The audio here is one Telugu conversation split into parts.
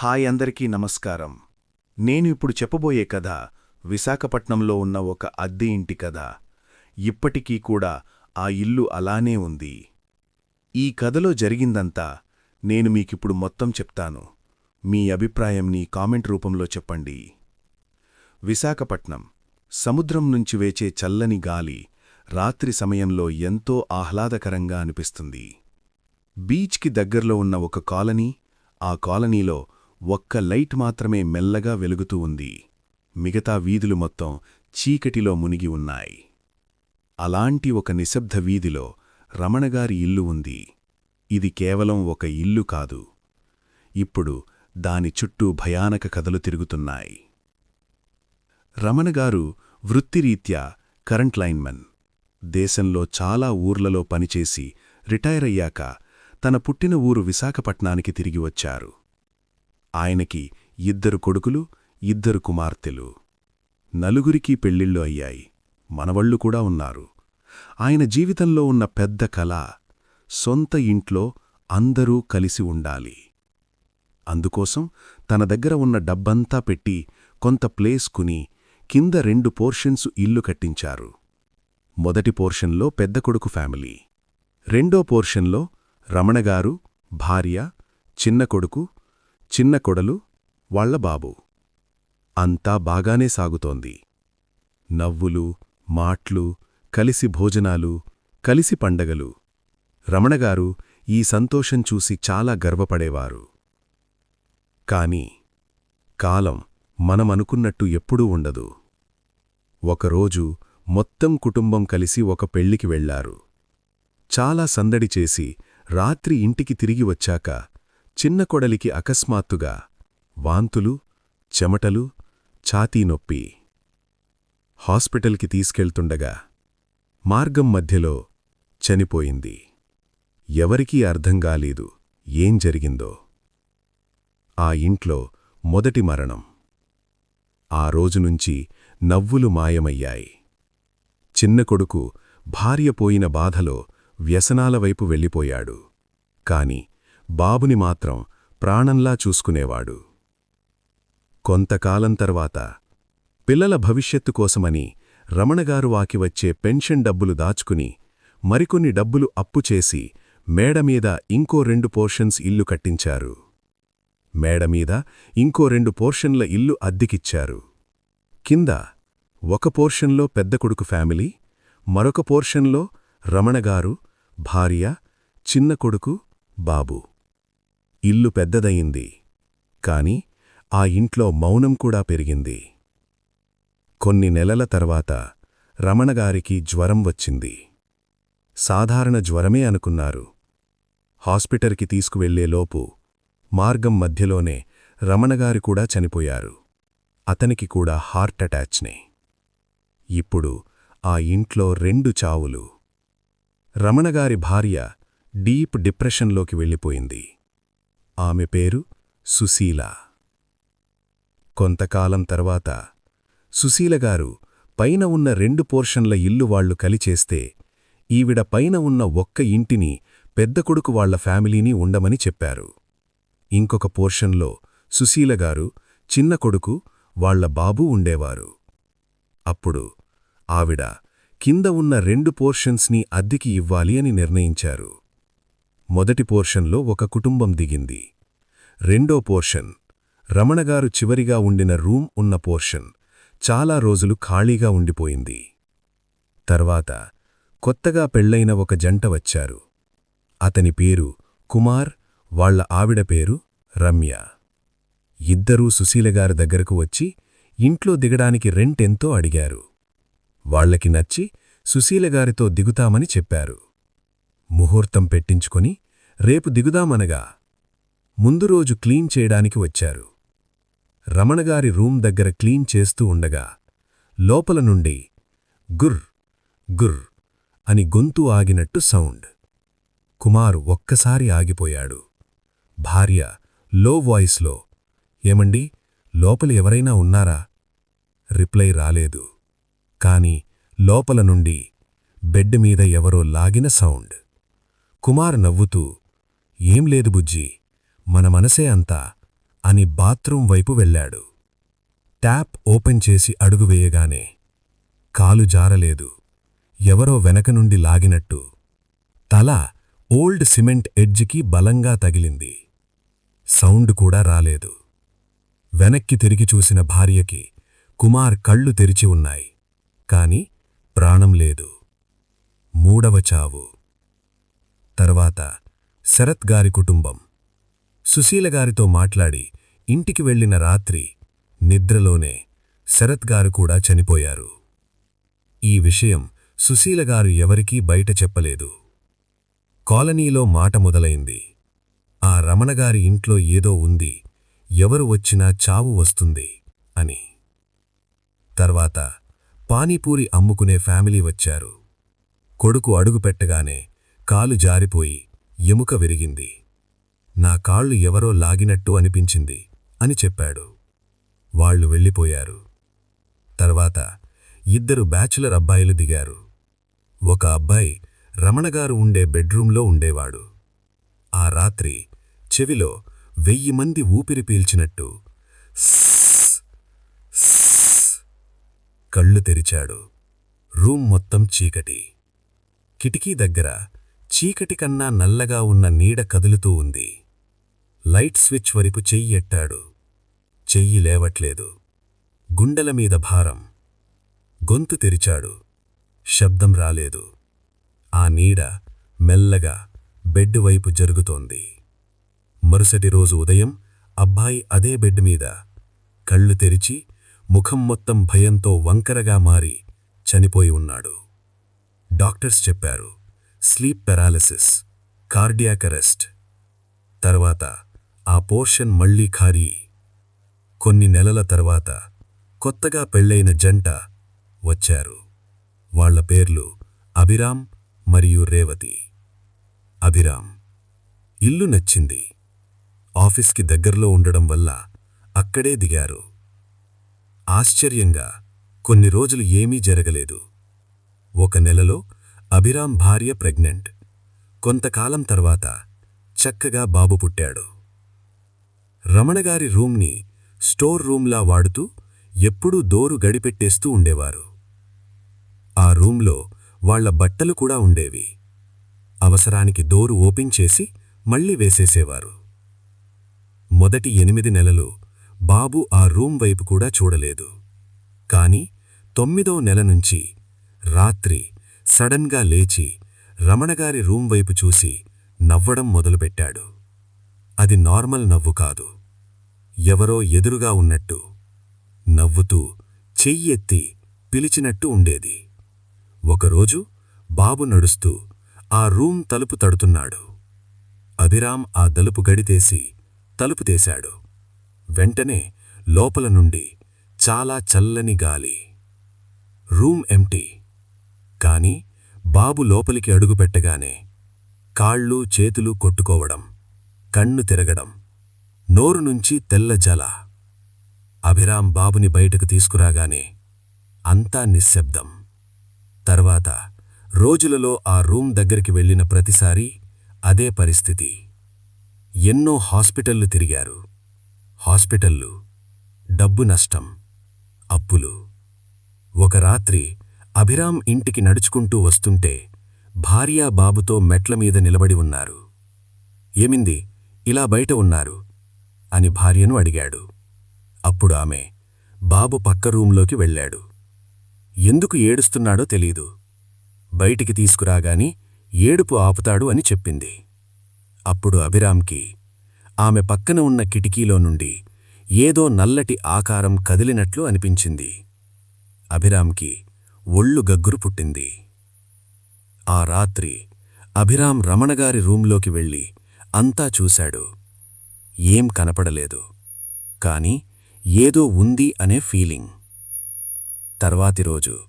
హాయ్ అందరికీ నమస్కారం. నేను ఇప్పుడు చెప్పబోయే కథ విశాఖపట్నంలో ఉన్న ఒక అద్దె ఇంటి కథ. ఇప్పటికీ కూడా ఆ ఇల్లు అలానే ఉంది. ఈ కథలో జరిగిందంతా నేను మీకిప్పుడు మొత్తం చెప్తాను. మీ అభిప్రాయంని కామెంట్ రూపంలో చెప్పండి. విశాఖపట్నం సముద్రం నుంచి వేచే చల్లని గాలి రాత్రి సమయంలో ఎంతో ఆహ్లాదకరంగా అనిపిస్తుంది. బీచ్కి దగ్గర్లో ఉన్న ఒక కాలనీ ఆ కాలనీలో ఒక్క లైట్ మాత్రమే మెల్లగా వెలుగుతూ ఉంది. మిగతా వీధులు మొత్తం చీకటిలో మునిగి ఉన్నాయి. అలాంటి ఒక నిశ్శబ్ద వీధిలో రమణగారి ఇల్లు ఉంది. ఇది కేవలం ఒక ఇల్లు కాదు. ఇప్పుడు దాని చుట్టూ భయానక కథలు తిరుగుతున్నాయి. రమణగారు వృత్తిరీత్యా కరెంట్ లైన్మన్ దేశంలో చాలా ఊర్లలో పనిచేసి రిటైర్ అయ్యాక తన పుట్టిన ఊరు విశాఖపట్నానికి తిరిగి వచ్చారు. ఆయనకి ఇద్దరు కొడుకులు ఇద్దరు కుమార్తెలు. నలుగురికి పెళ్ళిళ్ళు అయ్యాయి. మనవళ్ళు కూడా ఉన్నారు. ఆయన జీవితంలో ఉన్న పెద్ద కళ సొంత ఇంట్లో అందరూ కలిసి ఉండాలి. అందుకోసం తన దగ్గర ఉన్న డబ్బంతా పెట్టి కొంత ప్లేస్ కుని కింద రెండు పోర్షన్స్ ఇల్లు కట్టించారు. మొదటి పోర్షన్లో పెద్ద కొడుకు ఫ్యామిలీ. రెండో పోర్షన్లో రమణగారు భార్య చిన్న కొడుకు చిన్న కొడలు వాళ్ళ బాబు. అంతా బాగానే సాగుతోంది. నవ్వులు మాట్లు కలిసి భోజనాలు కలిసి పండగలు. రమణగారు ఈ సంతోషం చూసి చాలా గర్వపడేవారు. కాని కాలం మనమనుకున్నట్టు ఎప్పుడూ ఉండదు. ఒకరోజు మొత్తం కుటుంబం కలిసి ఒక పెళ్ళికి వెళ్ళారు. చాలా సందడి చేసి రాత్రి ఇంటికి తిరిగి వచ్చాక చిన్న కొడలికి అకస్మాత్తుగా వాంతులు చెమటలు ఛాతీ నొప్పి. హాస్పిటల్కి తీసుకెళ్తుండగా మార్గం మధ్యలో చనిపోయింది. ఎవరికీ అర్థంగాలేదు ఏం జరిగిందో. ఆ ఇంట్లో మొదటి మరణం. ఆ రోజునుంచి నవ్వులు మాయమయ్యాయి. చిన్న కొడుకు భార్య పోయిన బాధలో వ్యసనాల వైపు వెళ్ళిపోయాడు. కాని బాబుని మాత్రం ప్రాణంలా చూసుకునేవాడు. కొంతకాలం తర్వాత పిల్లల భవిష్యత్తు కోసమని రమణగారు వాకి వచ్చే పెన్షన్ డబ్బులు దాచుకుని మరికొన్ని డబ్బులు అప్పుచేసి మేడమీద ఇంకో రెండు పోర్షన్స్ ఇల్లు కట్టించారు. మేడమీద ఇంకో రెండు పోర్షన్ల ఇల్లు అద్దెకిచ్చారు. కింద ఒక పోర్షన్లో పెద్ద కొడుకు ఫ్యామిలీ మరొక పోర్షన్లో రమణగారు భార్య చిన్న కొడుకు బాబు. ఇల్లు పెద్దదయింది. కాని ఆ ఇంట్లో మౌనం కూడా పెరిగింది. కొన్ని నెలల తర్వాత రమణగారికి జ్వరం వచ్చింది. సాధారణ జ్వరమే అనుకున్నారు. హాస్పిటల్కి తీసుకువెళ్ళేలోపు మార్గం మధ్యలోనే రమణగారు కూడా చనిపోయారు. అతనికి కూడా హార్ట్ అటాచ్నే. ఇప్పుడు ఆ ఇంట్లో రెండు చావులు. రమణగారి భార్య డీప్ డిప్రెషన్లోకి వెళ్ళిపోయింది. ఆమె పేరు సుశీల. కొంతకాలం తర్వాత సుశీలగారు పైన ఉన్న రెండు పోర్షన్ల ఇల్లు వాళ్ళు కలిచేస్తే ఈవిడ పైన ఉన్న ఒక్క ఇంటిని పెద్ద కొడుకు వాళ్ళ ఫ్యామిలీని ఉండమని చెప్పారు. ఇంకొక పోర్షన్లో సుశీలగారు చిన్న కొడుకు వాళ్ళ బాబూ ఉండేవారు. అప్పుడు ఆవిడ కింద ఉన్న రెండు పోర్షన్స్ని అద్దెకి ఇవ్వాలి అని నిర్ణయించారు. మొదటి పోర్షన్లో ఒక కుటుంబం దిగింది. రెండో పోర్షన్ రమణగారు చివరిగా ఉండిన రూమ్ ఉన్న పోర్షన్ చాలా రోజులు ఖాళీగా ఉండిపోయింది. తర్వాత కొత్తగా పెళ్ళైన ఒక జంట వచ్చారు. అతని పేరు కుమార్ వాళ్ళ ఆవిడ పేరు రమ్య. ఇద్దరూ సుశీలగారి దగ్గరకు వచ్చి ఇంట్లో దిగడానికి రెంటెంతో అడిగారు. వాళ్ళకి నచ్చి సుశీలగారితో దిగుతామని చెప్పారు. ముహూర్తం పెట్టించుకొని రేపు దిగుదామనగా ముందు రోజు క్లీన్ చేయడానికి వచ్చారు. రమణగారి రూమ్ దగ్గర క్లీన్ చేస్తూ ఉండగా లోపల నుండి గుర్ గుర్ అని గొంతు ఆగినట్టు సౌండ్. కుమారు ఒక్కసారి ఆగిపోయాడు. భార్య లో వాయిస్లో ఏమండి లోపల ఎవరైనా ఉన్నారా? రిప్లై రాలేదు. కాని లోపల నుండి బెడ్ మీద ఎవరో లాగిన సౌండ్. కుమార్ నవ్వుతూ ఏం లేదు బుజ్జి మన మనసే అంతా అని బాత్రూం వైపు వెళ్ళాడు. ట్యాప్ ఓపెన్ చేసి అడుగు వేయగానే కాలు జారలేదు ఎవరో వెనక నుండి లాగినట్టు. తల ఓల్డ్ సిమెంట్ ఎడ్జికి బలంగా తగిలింది. సౌండ్ కూడా రాలేదు. వెనక్కి తిరిగి చూసిన భార్యకి కుమార్ కళ్ళు తెరిచి ఉన్నాయి. కాని ప్రాణం లేదు. మూడవ చావు. తర్వాత శరత్ గారి కుటుంబం. సుశీల గారితో మాట్లాడి ఇంటికి వెళ్ళిన రాత్రి నిద్రలోనే శరత్ గారు కూడా చనిపోయారు. ఈ విషయం సుశీల గారు ఎవరికీ బయట చెప్పలేదు. కాలనీలో మాట మొదలైంది. ఆ రమణగారి ఇంట్లో ఏదో ఉంది ఎవరు వచ్చినా చావు వస్తుంది అని. తర్వాత పానీపూరి అమ్ముకునే ఫ్యామిలీ వచ్చారు. కొడుకు అడుగుపెట్టగానే కాలు జారిపోయి ఎముక విరిగింది. నా కాళ్ళు ఎవరో లాగినట్టు అనిపించింది అని చెప్పాడు. వాళ్ళు వెళ్ళిపోయారు. తర్వాత ఇద్దరు బ్యాచులర్ అబ్బాయిలు దిగారు. ఒక అబ్బాయి రమణగారు ఉండే బెడ్రూంలో ఉండేవాడు. ఆ రాత్రి చెవిలో వెయ్యి మంది ఊపిరి పీల్చినట్టు కళ్ళు తెరిచాడు. రూమ్ మొత్తం చీకటి. కిటికీ దగ్గర చీకటి కన్నా నల్లగా ఉన్న నీడ కదులుతూ ఉంది. లైట్ స్విచ్ వైపు చెయ్యి ఎట్టాడు. చెయ్యి లేవట్లేదు. గుండెల మీద భారం. గొంతు తెరిచాడు. శబ్దం రాలేదు. ఆ నీడ మెల్లగా బెడ్ వైపు జరుగుతోంది. మరుసటి రోజు ఉదయం అబ్బాయి అదే బెడ్ మీద కళ్ళు తెరిచి ముఖం మొత్తం భయంతో వంకరగా మారి చనిపోయి ఉన్నాడు. డాక్టర్స్ చెప్పారు స్లీప్ పెరాలిసిస్ కార్డియాక్ అరెస్ట్. తర్వాత ఆ పోర్షన్ మళ్ళీ ఖారీ కొన్ని నెలల తర్వాత కొత్తగా పెళ్ళైన జంట వచ్చారు. వాళ్ళ పేర్లు అభిరామ్ మరియు రేవతి. అభిరామ్ ఇల్లు నచ్చింది. ఆఫీస్కి దగ్గరలో ఉండడం వల్ల అక్కడే దిగారు. ఆశ్చర్యంగా కొన్ని రోజులు ఏమీ జరగలేదు. ఒక నెలలో అభిరామ్ భార్య ప్రెగ్నెంట్. కొంతకాలం తర్వాత చక్కగా బాబు పుట్టాడు. రమణగారి రూమ్ని స్టోర్ రూమ్లా వాడుతూ ఎప్పుడూ దోరు గడిపెట్టేస్తూ ఉండేవారు. ఆ రూంలో వాళ్ళ బట్టలు కూడా ఉండేవి. అవసరానికి దోరు ఓపెన్ చేసి మళ్ళీ వేసేసేవారు. మొదటి ఎనిమిది నెలలు బాబు ఆ రూం వైపు కూడా చూడలేదు. కాని తొమ్మిదో నెల నుంచి రాత్రి సడన్గా లేచి రమణగారి రూమ్ వైపు చూసి నవ్వడం మొదలుపెట్టాడు. అది నార్మల్ నవ్వు కాదు. ఎవరో ఎదురుగా ఉన్నట్టు నవ్వుతూ చెయ్యెత్తి పిలిచినట్టు ఉండేది. ఒకరోజు బాబు నడుస్తూ ఆ రూం తలుపు తడుతున్నాడు. అభిరామ్ ఆ తలుపు గడితేసి తలుపు తీశాడు. వెంటనే లోపల నుండి చాలా చల్లని గాలి. రూమ్ ఎంటీ కాని బాబు లోపలికి అడుగుపెట్టగానే కాళ్ళు చేతులు కొట్టుకోవడం కన్ను తిరగడం నోరు నుంచి తెల్ల జల. అభిరామ్ బాబుని బయటకు తీసుకురాగానే అంతా నిశ్శబ్దం. తర్వాత రోజులలో ఆ రూమ్ దగ్గరికి వెళ్ళిన ప్రతిసారీ అదే పరిస్థితి. ఎన్నో హాస్పిటల్లు తిరిగారు. హాస్పిటల్లు డబ్బు నష్టం అప్పులు. ఒక రాత్రి అభిరామ్ ఇంటికి నడుచుకుంటూ వస్తుంటే భార్యా బాబుతో మెట్ల మీద నిలబడి ఉన్నారు. ఏమింది? ఇలా బయట ఉన్నారు? అని భార్యను అడిగాడు. అప్పుడు ఆమె బాబు పక్క రూంలోకి వెళ్ళాడు. ఎందుకు ఏడుస్తున్నాడో తెలీదు. బయటికి తీసుకురాగాని ఏడుపు ఆపుతాడు అని చెప్పింది. అప్పుడు అభిరామ్కి ఆమె పక్కన ఉన్న కిటికీలో నుండి ఏదో నల్లటి ఆకారం కదిలినట్లు అనిపించింది. అభిరామ్కి ఒళ్ళు గగ్గురు పుట్టింది. ఆ రాత్రి అభిరామ్ రమణగారి రూంలోకి వెళ్ళి అంతా చూశాడు. ఏం కనపడలేదు. కాని ఏదో ఉంది అనే ఫీలింగ్. తర్వాతి రోజు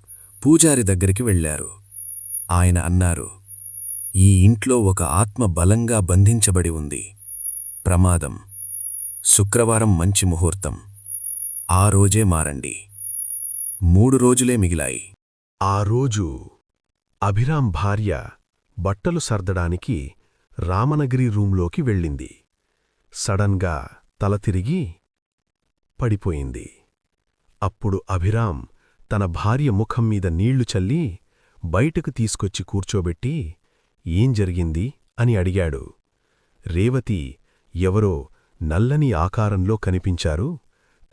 పూజారి దగ్గరికి వెళ్ళారు. ఆయన అన్నారు ఈ ఇంట్లో ఒక ఆత్మ బలంగా బంధించబడి ఉంది. ప్రమాదం. శుక్రవారం మంచి ముహూర్తం. ఆ రోజే మారండి. మూడు రోజులే మిగిలాయి. ఆ రోజు అభిరామ్ భార్య బట్టలు సర్దడానికి రామనగిరి రూంలోకి వెళ్ళింది. సడన్గా తల తిరిగి పడిపోయింది. అప్పుడు అభిరామ్ తన భార్య ముఖం మీద నీళ్ళు చల్లి బయటకు తీసుకొచ్చి కూర్చోబెట్టి ఏం జరిగింది? అని అడిగాడు. రేవతి ఎవరో నల్లని ఆకారంలో కనిపించారు.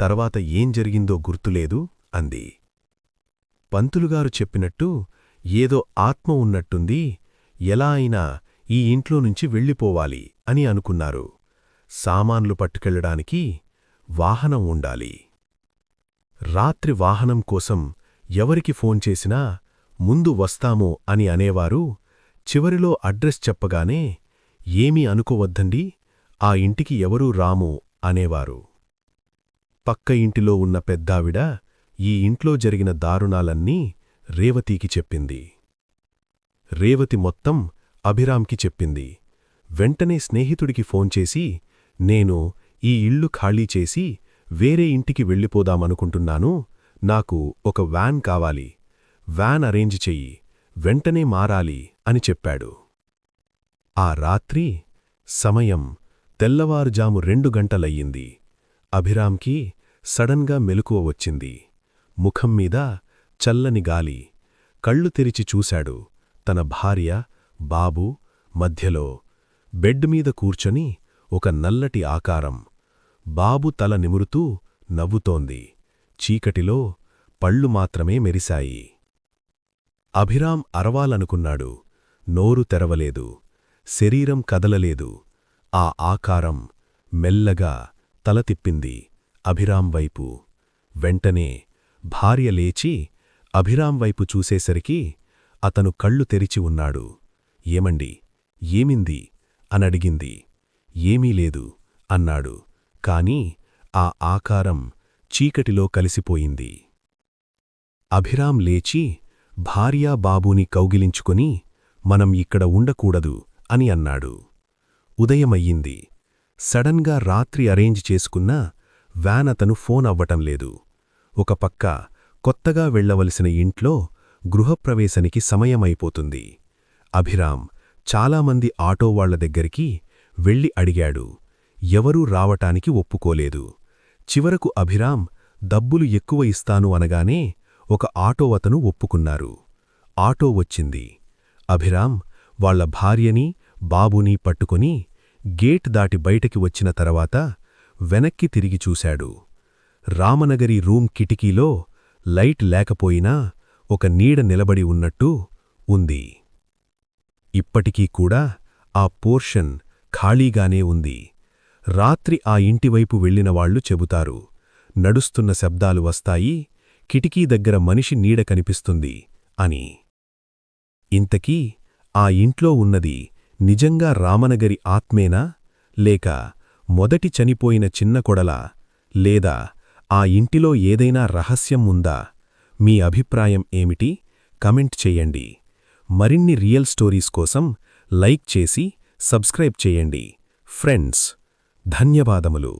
తర్వాత ఏం జరిగిందో గుర్తులేదు అంది. పంతులుగారు చెప్పినట్టు ఏదో ఆత్మ ఉన్నట్టుంది ఎలా అయినా ఈ ఇంట్లో నుంచి వెళ్ళిపోవాలి అని అనుకున్నారు. సామాన్లు పట్టుకెళ్ళడానికి వాహనం ఉండాలి. రాత్రి వాహనం కోసం ఎవరికి ఫోన్ చేసినా ముందు వస్తాము అని అనేవారు చివరిలో అడ్రస్ చెప్పగానే ఏమీ అనుకోవద్దండి ఆ ఇంటికి ఎవరూ రాము అనేవారు. పక్క ఇంటిలో ఉన్న పెద్దావిడ ఈ ఇంట్లో జరిగిన దారుణాలన్నీ రేవతీకి చెప్పింది. రేవతి మొత్తం అభిరామ్కి చెప్పింది. వెంటనే స్నేహితుడికి ఫోన్ చేసి నేను ఈ ఇల్లు ఖాళీ చేసి వేరే ఇంటికి వెళ్ళిపోదామనుకుంటున్నాను. నాకు ఒక వ్యాన్ కావాలి. వ్యాన్ అరేంజ్ చెయ్యి. వెంటనే మారాలి అని చెప్పాడు. ఆ రాత్రి సమయం తెల్లవారుజాము రెండు గంటలయ్యింది. అభిరామ్కి సడన్గా మెలకువ వచ్చింది. ముఖం మీద చల్లని గాలి కళ్ళు తెరిచి చూశాడు తన భార్య బాబు మధ్యలో బెడ్ మీద కూర్చొని ఒక నల్లటి ఆకారం. బాబు తల నిమురుతూ నవ్వుతోంది. చీకటిలో పళ్ళు మాత్రమే మెరిశాయి. అభిరామ్ అరవాలనుకున్నాడు. నోరు తెరవలేదు. శరీరం కదలలేదు. ఆ ఆకారం మెల్లగా తల తిప్పింది అభిరామ్ వైపు. వెంటనే భార్య లేచి అభిరామ్ వైపు చూసేసరికి అతను కళ్ళు తెరిచి ఉన్నాడు. ఏమండి? ఏమింది? అనడిగింది ఏమీ లేదు అన్నాడు. కాని ఆ ఆకారం చీకటిలో కలిసిపోయింది. అభిరామ్ లేచి భార్యా బాబూని కౌగిలించుకొని మనం ఇక్కడ ఉండకూడదు అని అన్నాడు. ఉదయమయ్యింది. సడన్గా రాత్రి అరేంజ్ చేసుకున్న వ్యాన్ అతను ఫోన్ అవ్వటం లేదు. ఒక పక్క కొత్తగా వెళ్ళవలసిన ఇంట్లో గృహప్రవేశానికి సమయమైపోతుంది. అభిరామ్ చాలామంది ఆటోవాళ్ళ దగ్గరికి వెళ్ళి అడిగాడు. ఎవరూ రావటానికి ఒప్పుకోలేదు. చివరకు అభిరామ్ డబ్బులు ఎక్కువ ఇస్తాను అనగానే ఒక ఆటో అతను ఒప్పుకున్నారు. ఆటో వచ్చింది. అభిరామ్ వాళ్ళ భార్యని బాబుని పట్టుకుని గేట్ దాటి బయటకి వచ్చిన తర్వాత వెనక్కి తిరిగి చూశాడు. రామనగరి రూమ్ కిటికీలో లైట్ లేకపోయినా ఒక నీడ నిలబడి ఉన్నట్టు ఉంది. ఇప్పటికీ కూడా ఆ పోర్షన్ ఖాళీగానే ఉంది. రాత్రి ఆ ఇంటివైపు వెళ్ళినవాళ్ళు చెబుతారు నడుస్తున్న శబ్దాలు వస్తాయి కిటికీ దగ్గర మనిషి నీడ కనిపిస్తుంది అని. ఇంతకీ ఆ ఇంట్లో ఉన్నది నిజంగా రామనగరి ఆత్మేనా లేక మొదటి చనిపోయిన చిన్న కొడలా లేదా ఆ ఇంటిలో ఏదైనా రహస్యం ఉందా? మీ అభిప్రాయం ఏమిటి? కమెంట్ చేయండి. మరిన్ని రియల్ స్టోరీస్ కోసం లైక్ చేసి సబ్స్క్రైబ్ చేయండి. ఫ్రెండ్స్ ధన్యవాదములు.